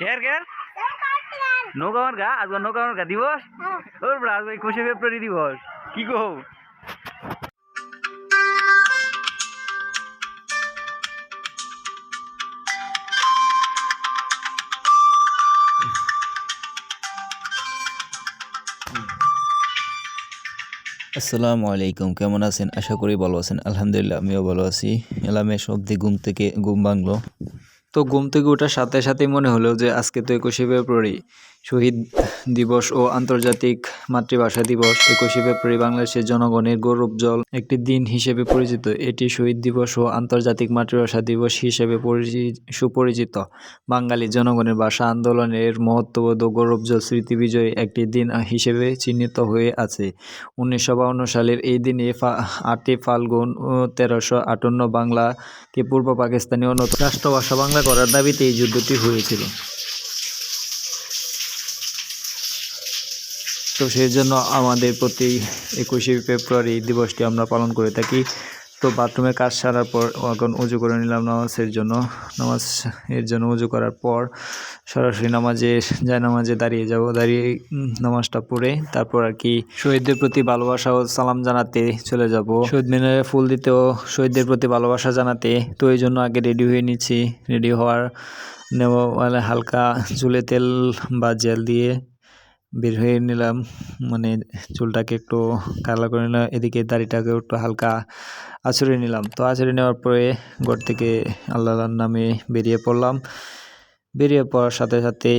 কের কের নৌকা আমার গা? আজকে গা দিবস? ওর বড় আজকে একুশে ফেব্রুয়ারি দিবস। কি কো আসসালামু আলাইকুম কেমন আছেন? আশা করি ভালো আছেন। আলহামদুলিল্লাহ আমিও ভালো আছি। এলামে সবদি ঘুম থেকে ঘুম ভাঙলো। তো ঘুম থেকে ওঠার সাথে সাথেই মনে হলো যে আজকে তো একুশে ফেব্রুয়ারি। শহীদ দিবস ও আন্তর্জাতিক মাতৃভাষা দিবস একুশে ফেব্রুয়ারি বাংলাদেশের জনগণের গৌরবজল একটি দিন হিসেবে পরিচিত। এটি শহীদ দিবস ও আন্তর্জাতিক মাতৃভাষা দিবস হিসেবে পরিচি- সুপরিচিত। বাঙালি জনগণের ভাষা আন্দোলনের মহত্ববোধ ও গৌরবজল স্মৃতি বিজয়ী একটি দিন হিসেবে চিহ্নিত হয়ে আছে। উনিশশো সালের এই দিনে আটই ফাল্গুন তেরোশো আটান্ন বাংলাকে পূর্ব পাকিস্তানি অন্য রাষ্ট্রভাষা বাংলা করার দাবিতে এই যুদ্ধটি হয়েছিল। তো সেই জন্য আমাদের প্রতি একুশে ফেব্রুয়ারি দিবসটি আমরা পালন করে থাকি। তো বাথরুমে কাজ সারার পর এখন উজু করে নিলাম নামাজের জন্য। নামাজ এর জন্য উজু করার পর সরাসরি নামাজে যায় নামাজে দাঁড়িয়ে যাব। দাঁড়িয়ে নামাজটা পড়ে তারপর আর কি শহীদদের প্রতি ভালোবাসা ও সালাম জানাতে চলে যাব। শহীদ মিনারে ফুল দিতেও শহীদদের প্রতি ভালোবাসা জানাতে। তো এই জন্য আগে রেডি হয়ে নিচ্ছি। রেডি হওয়ার নেওয়া মানে হালকা চুলে তেল বা জেল দিয়ে। বের হয়ে নিলাম। মানে চুলটাকে একটু কালা করে নিলাম এদিকে দাড়িটাকে একটু হালকা আছড়ে নিলাম। তো আছড়ে নেওয়ার পরে ঘর থেকে আল্লাহর নামে বেরিয়ে পড়লাম। বেরিয়ে পড়ার সাথে সাথে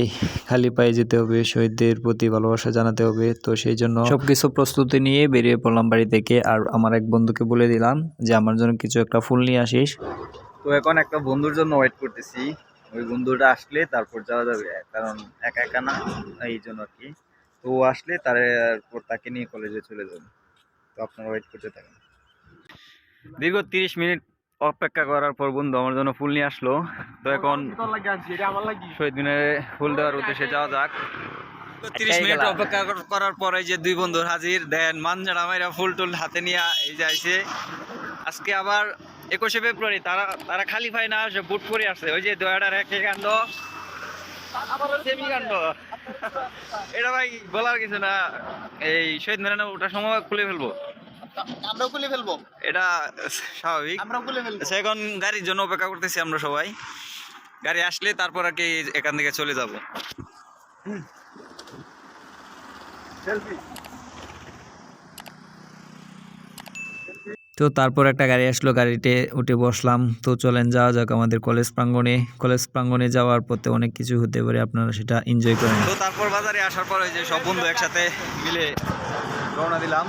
খালি পায়ে যেতে হবে শহীদদের প্রতি ভালোবাসা জানাতে হবে। তো সেই জন্য সব কিছু প্রস্তুতি নিয়ে বেরিয়ে পড়লাম বাড়ি থেকে। আর আমার এক বন্ধুকে বলে দিলাম যে আমার জন্য কিছু একটা ফুল নিয়ে আসিস। তো এখন একটা বন্ধুর জন্য ওয়েট করতেছি। ওই বন্ধুটা আসলে তারপর যাওয়া যাবে কারণ একা একা না এই জন্য আর কি। তো ও আসলে তারপর তাকে নিয়ে কলেজে চলে যাবে। তো আপনারা ওয়েট করতে থাকেন। দীর্ঘ তিরিশ মিনিট অপেক্ষা করার পর বন্ধু আমার জন্য ফুল নিয়ে আসলো। তো এখন শহীদ মিনারে ফুল দেওয়ার উদ্দেশ্যে যাওয়া যাক। তিরিশ মিনিট অপেক্ষা করার পরে যে দুই বন্ধুর হাজির দেন মানজারা মাইরা ফুল টুল হাতে নিয়ে এই যে আইছে। আজকে আবার একুশে ফেব্রুয়ারি তারা তারা খালি পায় না সে বুট পরে আসছে ওই যে দয়াটার এক কাণ্ড। আবারও সেমি কাণ্ড এটা ভাই বলার কিছু না। এই শহীদ মিনারে ওটার সময় খুলে ফেলব। আমরাও খুলে ফেলব। এটা স্বাভাবিক। আমরাও খুলে ফেলব। আচ্ছা, এখন গাড়ির জন্য অপেক্ষা করতেছি আমরা সবাই। গাড়ি আসলে তারপর আর কি এখান থেকে চলে যাব। তো তারপর একটা গাড়ি আসলো, গাড়িতে উঠে বসলাম। তো চলেন যাওয়া যাক আমাদের কলেজ প্রাঙ্গণে। কলেজ প্রাঙ্গণে যাওয়ার পথে অনেক কিছু হতে পারে, আপনারা সেটা এনজয় করেন। তো তারপর বাজারে আসার পর ওই যে সব বন্ধু একসাথে মিলে রওনা দিলাম।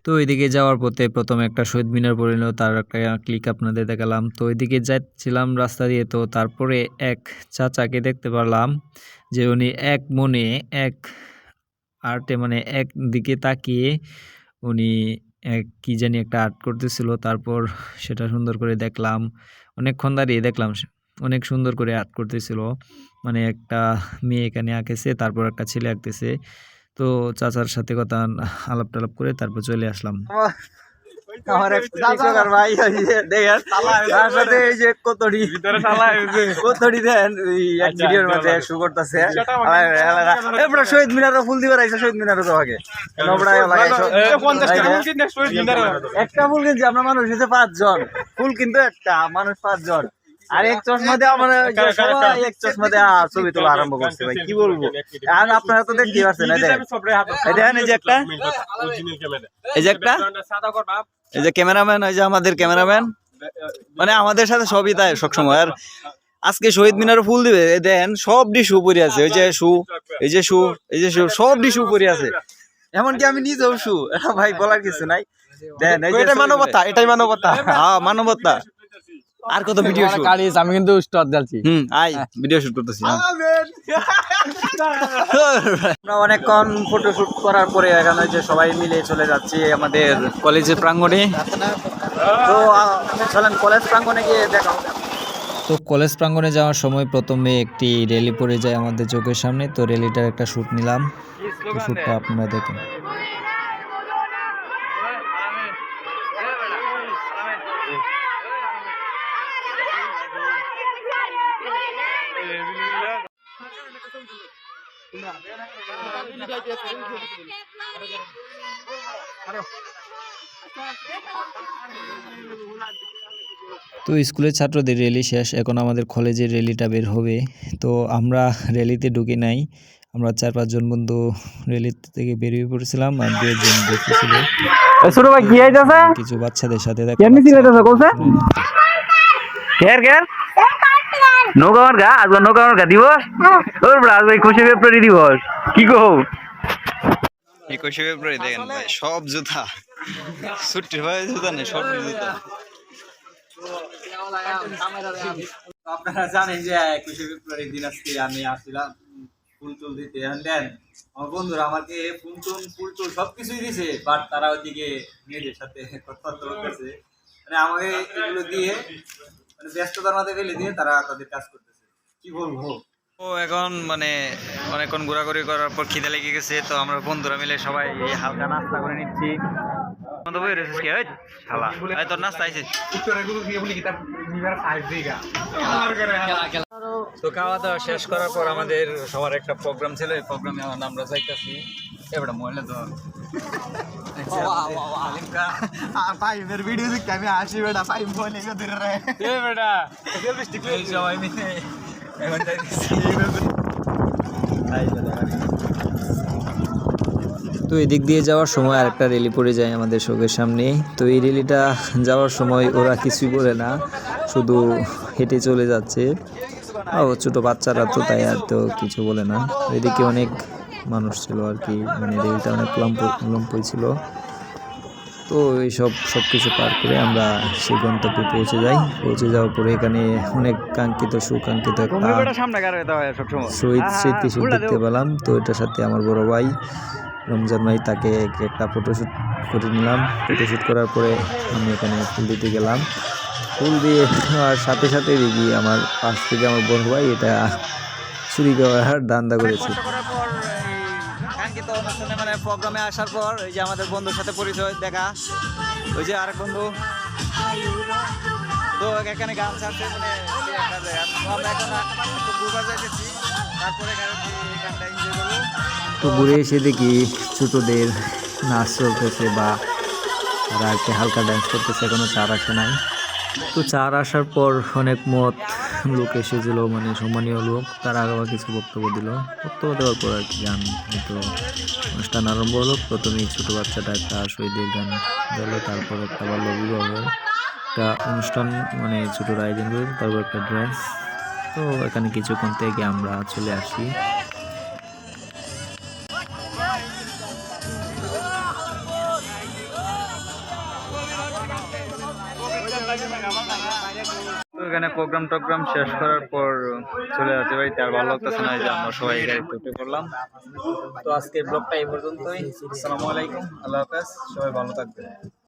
তো এদিকে যাওয়ার পথে প্রথমে একটা শহীদ মিনার পড়িল তার একটা ক্লিক আপনাদের দেখালাম। তো এদিকে যাচ্ছিলাম রাস্তা দিয়ে তো তারপরে এক চাচাকে দেখতে পারলাম যে উনি এক মনে এক আর্টে মানে এক দিকে তাকিয়ে উনি এক কি জানি একটা আর্ট করতেছিল তারপর সেটা সুন্দর করে দেখলাম। অনেকক্ষণ দাঁড়িয়ে দেখলাম সে- অনেক সুন্দর করে আর্ট করতেছিল। মানে একটা মেয়ে এখানে আঁকেছে তারপর একটা ছেলে আঁকতেছে। তো চাচার সাথে কথা আলাপ টালাপ করে তারপর চলে আসলাম। আমার এক টিকটকার ভাই দেখেন তার সাথে এই যে কতড়ি কতড়ি দেন এক ভিডিওর মধ্যে শু করতেছে। এবার শহীদ মিনারও ফুল দিবার শহীদ মিনারও তো আগে। নবড়া লাগাইছো একটা ফুল কিনছি আমরা মানুষ হচ্ছে পাঁচজন। ফুল কিন্তু একটা মানুষ পাঁচজন। আর এক চশমা দিয়ে আমার সবাই এক চশমা দিয়ে ছবি তোলা আরম্ভ করছে ভাই কি বলব? এখন আপনারা তো দেখতে পাচ্ছেন দেখেন। এই যে একটা। এই যে একটা। এই যে ক্যামেরাম্যান ওই যে আমাদের ক্যামেরাম্যান। মানে আমাদের সাথে সবই তাই সবসময়। আর আজকে শহীদ মিনারে ফুল দিবে এই দেখেন সব ডি শু পরে আছে। ওই যে শু এই যে শু এই যে শু সব ডি শু পরে আছে। এমনকি আমি নিজেও শু ভাই বলার কিছু নাই। দেন এই যে এটাই মানবতা এটাই মানবতা। হ্যাঁ মানবতা। আর কত ভিডিও শুট কালিস আমি কিন্তু স্টপ দিচ্ছি হুম আই ভিডিও শুট করতেছি হ্যাঁ। আমরা অনেকক্ষণ ফটো শুট করার পরে এখানে যে সবাই মিলে চলে যাচ্ছি আমাদের কলেজের প্রাঙ্গণে। তো চলেন কলেজ প্রাঙ্গণে গিয়ে দেখা তো কলেজ প্রাঙ্গণে যাওয়ার সময় প্রথমে একটি র্যালি পড়ে যায় আমাদের চোখের সামনে। তো র্যালিটার একটা শ্যুট নিলাম। শ্যুটটা আপনারা দেখেন। তো স্কুলের ছাত্রদের র্যালি শেষ এখন আমাদের কলেজের র্যালিটা বের হবে। তো আমরা র্যালিতে ঢুকি নাই। আমরা চার পাঁচজন বন্ধু র্যালি থেকে বেরিয়ে পড়েছিলাম আর দু একজন দেখতেছিল। ছোট ভাই কি আইতাছে কিছু বাচ্চাদের সাথে দেখা কেমনি চিল্লাইতাছে কইছে বাচ্চারা কের কের নৌকা মার্কা আজকে নৌকা মার্কা দিবস ওর বড় আজকে খুশি ফেব্রুয়ারি দিবস। কি কো একুশে ফেব্রুয়ারি দেখেন ভাই সব জুতা। ছুটির ভাই জুতা নেই সব জুতা। আপনারা জানেন যে একুশে ফেব্রুয়ারি দিন আজকে আমি আসছিলাম ফুল টুল দিতে। দেন আমার বন্ধুরা আমাকে ফুল টুল ফুল টুল সবকিছুই দিছে বাট তারা ওইদিকে মেয়েদের সাথে কথাবার্তা বলতেছে। মানে আমাকে এগুলো দিয়ে মানে ব্যস্ততার মধ্যে ফেলে দিয়ে তারা তাদের কাজ করতেছে। কি বলব? ও এখন মানে অনেকক্ষণ ঘোরাঘুরি করার পর খিদে লেগে গেছে তো আমরা বন্ধুরা মিলে সবাই হালকা নাস্তা করে নিচ্ছি। বন্ধু বই রয়েছিস কি? ওই শালা। এই তোর নাস্তা আইছিস তো খাওয়া দাওয়া শেষ করার পর আমাদের সবার একটা প্রোগ্রাম ছিল এই প্রোগ্রামে এখন আমরা যাইতেছি। এবারে মহিলা তো এদিক দিয়ে যাওয়ার সময় আরেকটা রেলি পড়ে যায় আমাদের চোখের সামনে। তো এই রেলিটা যাওয়ার সময় ওরা কিছুই বলে না, শুধু হেঁটে চলে যাচ্ছে। ও ছোট বাচ্চারা তো তাই আর তো কিছু বলে না। এদিকে অনেক মানুষ ছিল আর কি। মানে র্যালিটা অনেক লম্প লম্পই ছিল। তো এইসব সব কিছু পার করে আমরা সেই গন্তব্যে পৌঁছে যাই। পৌঁছে যাওয়ার পরে এখানে অনেক কাঙ্ক্ষিত সুকাঙ্ক্ষিত হইতে হয় সবসময়। শহীদ স্মৃতিসূর দেখতে পেলাম। তো এটার সাথে আমার বড় ভাই রমজান ভাই তাকে একটা ফটোশ্যুট করে নিলাম। ফটোশ্যুট করার পরে আমি এখানে ফুল দিতে গেলাম। ফুল দিয়ে আর সাথে সাথে দেখি আমার পাশ থেকে আমার বড় ভাই এটা চুরি করার দান্দা করেছে। কাঙ্ক্ষিত অনুষ্ঠানে মানে প্রোগ্রামে আসার পর এই যে আমাদের বন্ধুর সাথে পরিচয়, দেখা। ওই যে আরেক বন্ধু। তো এখানে গান ছাড়ছে মানে। তো ঘুরে এসে দেখি ছোটদের নাচ চলতেছে বা তারা হালকা ডান্স করতেছে, এখনও চার আসে নাই। তো চার আসার পর অনেক মত লোক এসেছিল মানে সম্মানীয় লোক, তারা আবার কিছু বক্তব্য দিল। বক্তব্য দেওয়ার পর আর কি গান হয়তো অনুষ্ঠান আরম্ভ হলো। প্রথমেই ছোট বাচ্চাটা একটা শহীদের গান গেলো তারপর একটা বাল্য বিবাহের একটা অনুষ্ঠান মানে ছোটোর আয়োজন করে তারপর একটা ড্রেস তো এখানে কিছুক্ষণ থেকে আমরা চলে আসি। এখানে প্রোগ্রাম টোগ্রাম শেষ করার পর চলে যাচ্ছে ভাই, তার ভালো লাগতেছে না যে আমরা সবাই গাড়িতে করলাম তো আজকের ব্লগটা এই পর্যন্তই। আসসালামু আলাইকুম, আল্লাহ হাফেজ, সবাই ভালো থাকবেন।